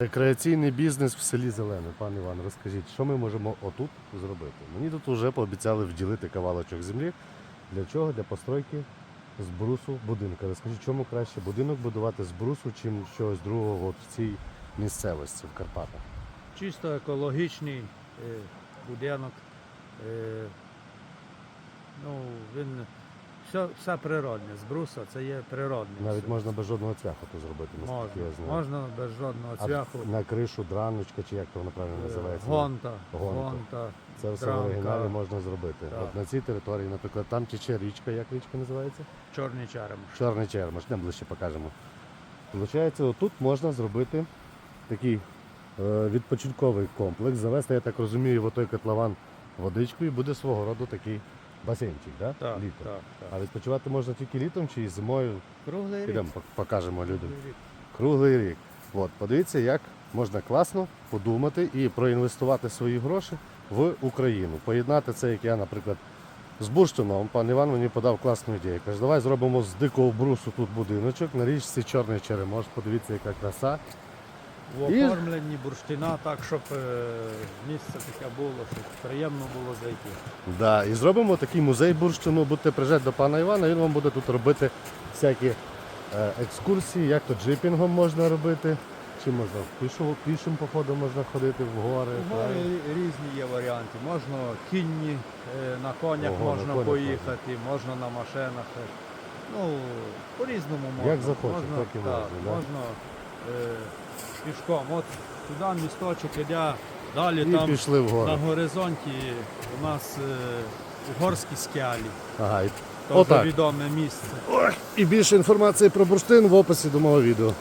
Рекреаційний бізнес в селі Зелене. Пан Іван, розкажіть, що ми можемо отут зробити? Мені тут вже пообіцяли вділити кавалочок землі. Для чого? Для постройки з брусу будинка. Розкажіть, чому краще будинок будувати з брусу, чим щось другого от в цій місцевості в Карпатах? Чисто екологічний е, будинок. Е, ну, він все, все природне. З бруса це є природне. Навіть все. можна без жодного цвяху тут зробити, наскільки можна, я знаю. можна без жодного А цвяху. на кришу драночка, чи як то воно правильно Е, називається? Гонта, Гонта. гонта. Це все в дранка. оригіналі можна зробити. Так. От на цій території, наприклад, там тече річка, як річка називається? чорний черемш. Чорний чермаш, не ближче покажемо. Получається, отут можна зробити такий е, відпочинковий комплекс, завести, я так розумію, в той котлован водичку і буде свого роду такий басейнчик, да? Так, літом. так, так. А відпочивати можна тільки літом чи зимою. Круглий. Підемо пок- покажемо людям. Круглий рік. Круглий рік. От, подивіться, як можна класно подумати і проінвестувати свої гроші в Україну. Поєднати це, як я, наприклад, з бурштином. Пан Іван мені подав класну ідею. Каже, давай зробимо з дикого брусу тут будиночок, на річці Чорний Черемош. Подивіться, яка краса. В оформленні бурштина так, щоб е, місце таке було, щоб приємно було зайти. Да, і зробимо такий музей бурштину. Будете приїжджати до пана Івана, він вам буде тут робити всякі е, екскурсії, як то джипінгом можна робити. Чи можна пішим, пішим походом можна ходити в гори. У правильно? морі різні є варіанти. Можна кінні е, на конях Ого, на можна конях поїхати, можна на машинах. Ну, по-різному можна. Як захочеш, можна, так і так, да? можна е, пішком. От туди місточок іде, далі І там пішли на горизонті у нас е, угорські скелі. Ага, і Отак. відоме місце. І більше інформації про бурштин в описі до мого відео.